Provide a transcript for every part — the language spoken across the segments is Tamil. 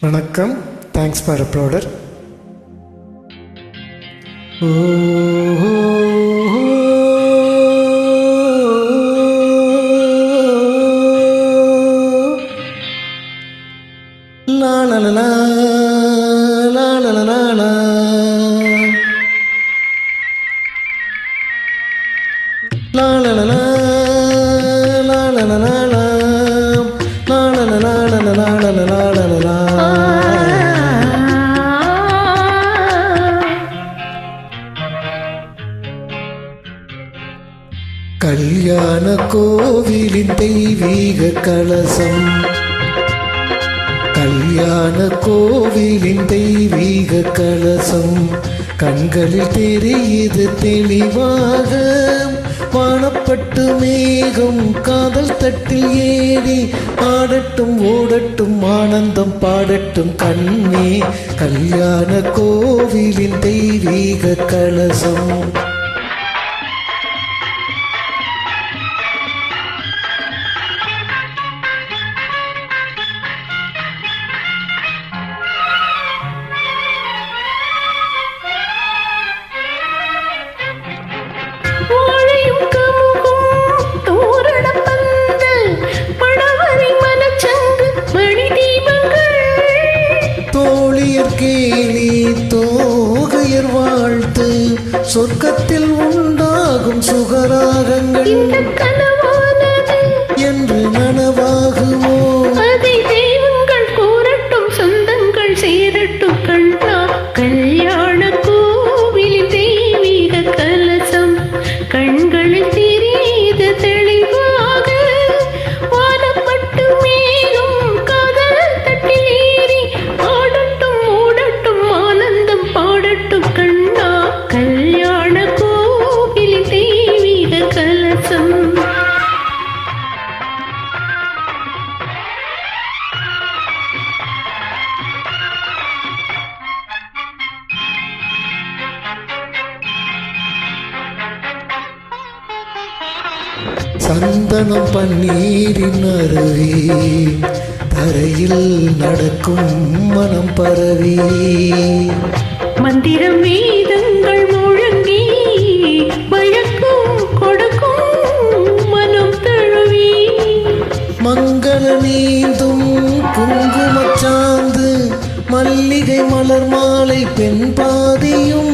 வணக்கம். Thanks for uploader oh la la la la கல்யாண கோவிலின் தெய்வீக கலசம். கல்யாண கோவிலின் தெய்வீக கலசம். கண்களில் தெரியுது தெளிவாக. வானப்பட்டு மேகம் காதல் தட்டில் ஏறி ஆடட்டும் ஓடட்டும் ஆனந்தம் பாடட்டும் கண்ணே. கல்யாண கோவிலின் தெய்வீக கலசம். தோழியர் கேலி தோகையர் வாழ்த்து. சொர்க்கத்தில் உண்டாகும் சுகராகங்கள். சந்தனம் பன்னீரின் அருவி தரையில் நடக்கும் மனம் பரவி. மந்திரம் வேதங்கள் முழங்கி வழக்கும் கொடுக்கும் மனம் தழுவி. மங்கள நீந்தும் குங்குமச்சாந்து மல்லிகை மலர் மாலை பெண் பாதியும்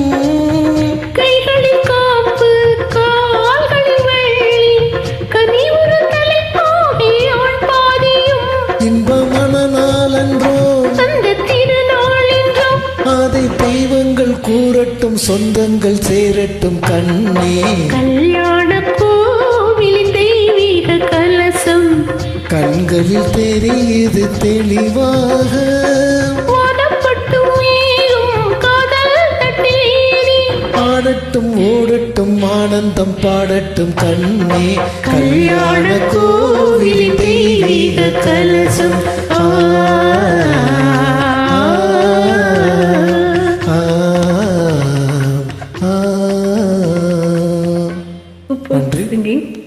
சொந்தங்கள் சேரட்டும் கண்ணே. கல்யாண கோவிலின் தெய்வீக கலசம். கண்களில் தெரியுது தெளிவாக. ஆடட்டும் ஓடட்டும் ஆனந்தம் பாடட்டும் கண்ணே. கல்யாண கோவிலின் தெய்வீக கலசம். 선생님.